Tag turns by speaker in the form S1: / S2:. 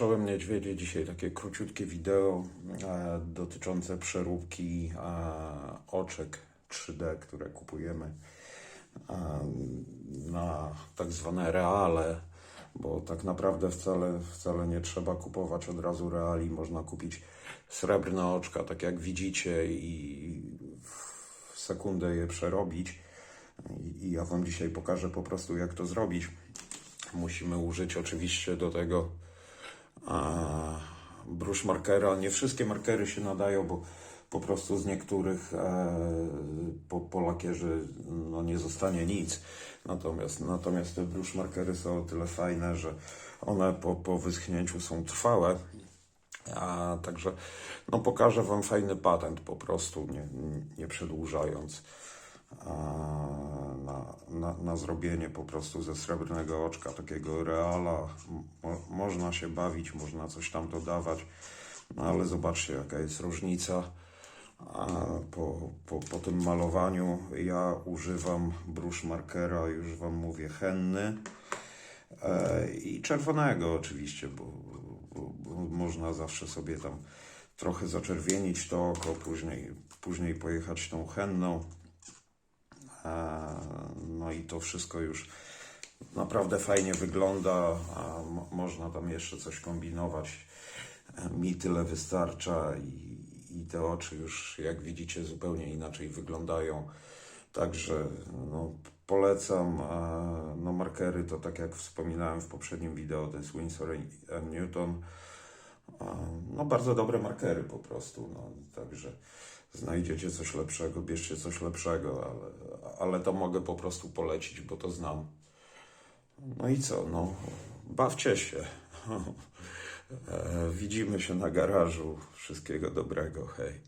S1: Czołem Niedźwiedzie, dzisiaj takie króciutkie wideo e, dotyczące przeróbki e, oczek 3D, które kupujemy e, na tak zwane reale, bo tak naprawdę wcale, wcale nie trzeba kupować od razu reali, można kupić srebrne oczka, tak jak widzicie i w sekundę je przerobić. I, I ja Wam dzisiaj pokażę po prostu jak to zrobić. Musimy użyć oczywiście do tego a, brusz markera. Nie wszystkie markery się nadają, bo po prostu z niektórych e, po, po lakierze no, nie zostanie nic. Natomiast, natomiast te brusz markery są o tyle fajne, że one po, po wyschnięciu są trwałe. A, także no, pokażę Wam fajny patent po prostu, nie, nie przedłużając. Na, na, na zrobienie po prostu ze srebrnego oczka takiego reala. Mo, można się bawić, można coś tam dodawać, no ale zobaczcie jaka jest różnica. A po, po, po tym malowaniu ja używam brusz markera, już Wam mówię, henny e, i czerwonego oczywiście, bo, bo, bo można zawsze sobie tam trochę zaczerwienić to oko, później, później pojechać tą henną. E, No i to wszystko już naprawdę fajnie wygląda, można tam jeszcze coś kombinować. E, Mi tyle wystarcza i, i te oczy już, jak widzicie, zupełnie inaczej wyglądają. Także no, polecam. e, No, markery to tak jak wspominałem w poprzednim wideo, to jest Winsor Newton. No bardzo dobre markery po prostu, no, także znajdziecie coś lepszego, bierzcie coś lepszego, ale, ale to mogę po prostu polecić, bo to znam. No i co, no, bawcie się. E, Widzimy się na garażu. Wszystkiego dobrego, hej.